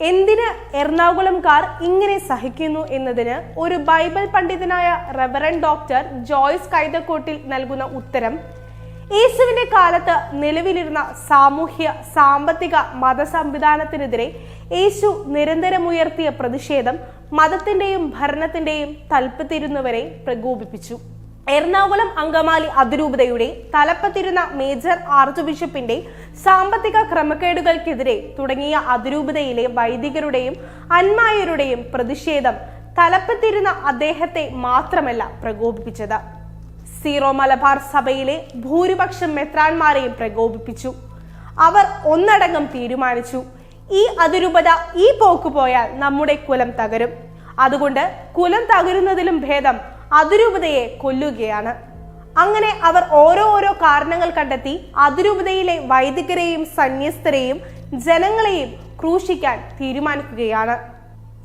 എന്തിന് എറണാകുളംകാർ ഇങ്ങനെ സഹിക്കുന്നു എന്നതിന് ഒരു ബൈബിൾ പണ്ഡിതനായ റെവറൻ ഡോക്ടർ ജോയ്സ് കൈതക്കോട്ടിൽ നൽകുന്ന ഉത്തരം യേശുവിന്റെ കാലത്ത് നിലവിലിരുന്ന സാമൂഹ്യ സാമ്പത്തിക മത സംവിധാനത്തിനെതിരെ യേശു നിരന്തരമുയർത്തിയ പ്രതിഷേധം മതത്തിന്റെയും ഭരണത്തിന്റെയും തൽപ്പത്തിരുന്നവരെ പ്രകോപിപ്പിച്ചു. എറണാകുളം അങ്കമാലി അതിരൂപതയുടെ തലപ്പത്തിരുന്ന മേജർ ആർച്ച് ബിഷപ്പിന്റെ സാമ്പത്തിക ക്രമക്കേടുകൾക്കെതിരെ തുടങ്ങിയ അതിരൂപതയിലെ വൈദികരുടെയും അന്മായരുടെയും പ്രതിഷേധം തലപ്പത്തിരുന്ന അദ്ദേഹത്തെ മാത്രമല്ല പ്രകോപിപ്പിച്ചത്. സീറോ മലബാർ സഭയിലെ ഭൂരിപക്ഷം മെത്രാന്മാരെയും പ്രകോപിപ്പിച്ചു. അവർ ഒന്നടങ്കം തീരുമാനിച്ചു. ഈ അതിരൂപത ഈ പോക്ക് പോയാൽ നമ്മുടെ കുലം തകരും. അതുകൊണ്ട് കുലം തകരുന്നതിലും ഭേദം അതിരൂപതയെ കൊല്ലുകയാണ്. അങ്ങനെ അവർ ഓരോ ഓരോ കാരണങ്ങൾ കണ്ടെത്തി അതിരൂപതയിലെ വൈദികരെയും സന്യസ്തരെയും ജനങ്ങളെയും ക്രൂശിക്കാൻ തീരുമാനിക്കുകയാണ്.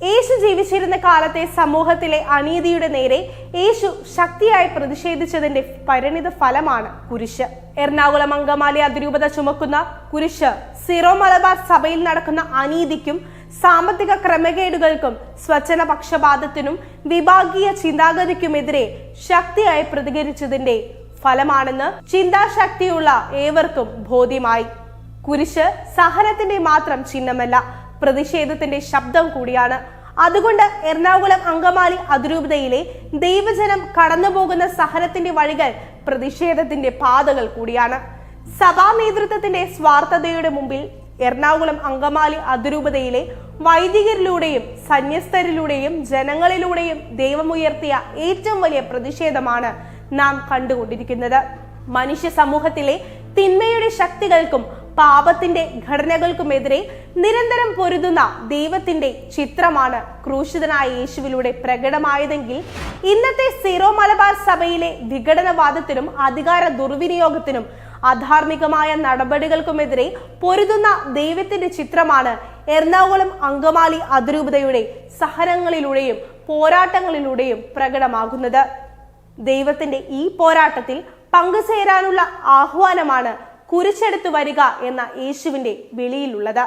യേശു ജീവിച്ചിരുന്ന കാലത്തെ സമൂഹത്തിലെ അനീതിയുടെ നേരെ യേശു ശക്തിയായി പ്രതിഷേധിച്ചതിന്റെ പരിണിത ഫലമാണ് കുരിശ്. എറണാകുളം അങ്കമാലി അതിരൂപത ചുമക്കുന്ന കുരിശ് സിറോ മലബാർ സഭയിൽ നടക്കുന്ന അനീതിക്കും സാമ്പത്തിക ക്രമക്കേടുകൾക്കും സ്വച്ഛന പക്ഷപാതത്തിനും വിഭാഗീയ ചിന്താഗതിക്കുമെതിരെ ശക്തിയായി പ്രതികരിച്ചതിന്റെ ഫലമാണെന്ന് ചിന്താശക്തിയുള്ള ഏവർക്കും ബോധ്യമായി. കുരിശ് സഹനത്തിന്റെ മാത്രം ചിഹ്നമല്ല പ്രതിഷേധത്തിന്റെ ശബ്ദം കൂടിയാണ്. അതുകൊണ്ട് എറണാകുളം അങ്കമാലി അതിരൂപതയിലെ ദൈവജനം കടന്നുപോകുന്ന സഹനത്തിന്റെ വഴികൾ പ്രതിഷേധത്തിന്റെ പാതകൾ കൂടിയാണ്. സഭാ നേതൃത്വത്തിന്റെ സ്വാർത്ഥതയുടെ മുമ്പിൽ എറണാകുളം അങ്കമാലി അതിരൂപതയിലെ വൈദികരിലൂടെയും സന്യസ്തരിലൂടെയും ജനങ്ങളിലൂടെയും ദൈവമുയർത്തിയ ഏറ്റവും വലിയ പ്രതിഷേധമാണ് നാം കണ്ടുകൊണ്ടിരിക്കുന്നത്. മനുഷ്യ സമൂഹത്തിലെ തിന്മയുടെ ശക്തികൾക്കും പാപത്തിന്റെ ഘടനകൾക്കുമെതിരെ നിരന്തരം പൊരുതുന്ന ദൈവത്തിന്റെ ചിത്രമാണ് ക്രൂശിതനായ യേശുവിലൂടെ പ്രകടമായതെങ്കിൽ ഇന്നത്തെ സീറോ മലബാർ സഭയിലെ വിഘടനവാദത്തിനും അധികാര ദുർവിനിയോഗത്തിനും അധാർമികമായ നടപടികൾക്കുമെതിരെ പൊരുതുന്ന ദൈവത്തിന്റെ ചിത്രമാണ് എറണാകുളം അങ്കമാലി അതിരൂപതയുടെ സഹനങ്ങളിലൂടെയും പോരാട്ടങ്ങളിലൂടെയും പ്രകടമാകുന്നത്. ദൈവത്തിന്റെ ഈ പോരാട്ടത്തിൽ പങ്കുചേരാനുള്ള ആഹ്വാനമാണ് കുരിശെടുത്തു വരിക എന്ന യേശുവിന്റെ വിളിയിലുള്ളത്.